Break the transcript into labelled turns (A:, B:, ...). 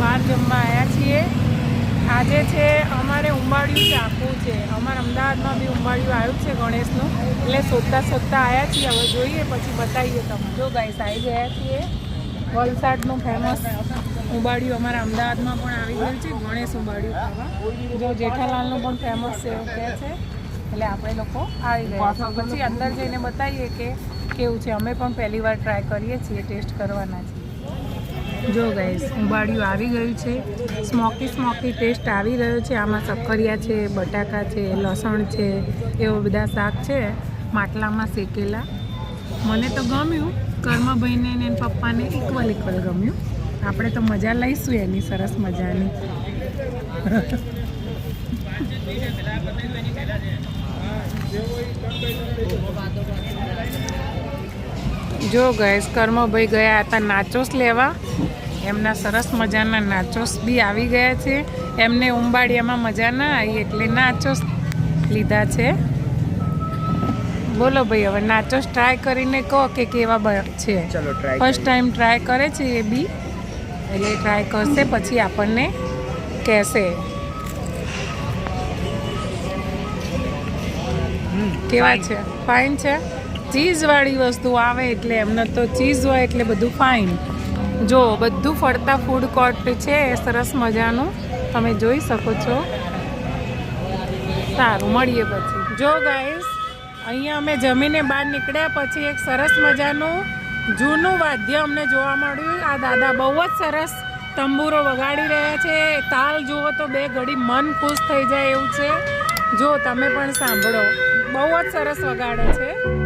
A: બહાર જમવા આવ્યા છીએ. આજે છે, અમારે ઉંબાડિયું ચાખવું છે. અમારા અમદાવાદમાં બી ઉંબાડિયું આવ્યું છે ગણેશનું. એટલે શોધતા શોધતા આવ્યા છીએ. હવે જોઈએ, પછી બતાવીએ તમે જો ગાઈસ આવી ગયા છીએ. વલસાડનું ફેમસ ઉંબાડિયું અમારા અમદાવાદમાં પણ આવી ગયું છે, ગણેશ ઉંબાડિયું જો જેઠાલાલનું પણ ફેમસ છે, એવું કહે છે. એટલે આપણે લોકો આવી ગયા પછી અંદર જઈને બતાવીએ કે કેવું છે. અમે પણ પહેલી વાર ટ્રાય કરીએ છીએ, ટેસ્ટ કરવાના છીએ. જો ગાઈસ ઉંબાડિયું આવી ગયું છે. સ્મોકી સ્મોકી ટેસ્ટ આવી રહ્યો છે. આમાં સક્કરિયા છે, બટાકા છે, લસણ છે, એવા બધા શાક છે. માટલામાં શેકેલા. મને તો ગમ્યું. કર્મભાઈને એના પપ્પાને ઇક્વલ ઇક્વલ ગમ્યું. આપણે તો મજા લઈશું એની, સરસ મજાની. જો ગયેશ કર્મભાઈ ગયા હતા નાચોસ લેવા. એમના સરસ મજાના નાચોસ બી આવી ગયા છે. એમને ઉંબાડિયામાં મજા ના આવી એટલે નાચોસ લીધા છે. બોલો ભાઈ હવે નાચોસ ટ્રાય કરીને કહો કે કેવા છે.
B: ચલો ટ્રાય
A: ફર્સ્ટ ટાઈમ ટ્રાય કરે છે એ બી. એટલે ટ્રાય કરશે પછી આપણને કહેશે. કેવા છે? ફાઇન છે? ચીઝવાળી વસ્તુ આવે એટલે એમને તો ચીઝ હોય એટલે બધું ફાઇન જો, બધું ફરતા ફૂડ કોર્ટ છે, સરસ મજાનું. તમે જોઈ શકો છો. સારું, મળીએ પછી. જો ગાઈસ અહીંયા અમે જમીને બહાર નીકળ્યા પછી એક સરસ મજાનું જૂનું વાદ્ય અમને જોવા મળ્યું. આ દાદા બહુ જ સરસ તંબુરો વગાડી રહ્યા છે. તાલ જુઓ તો બે ઘડી મન ખુશ થઈ જાય એવું છે. જો, તમે પણ સાંભળો. બહુ જ સરસ વગાડે છે.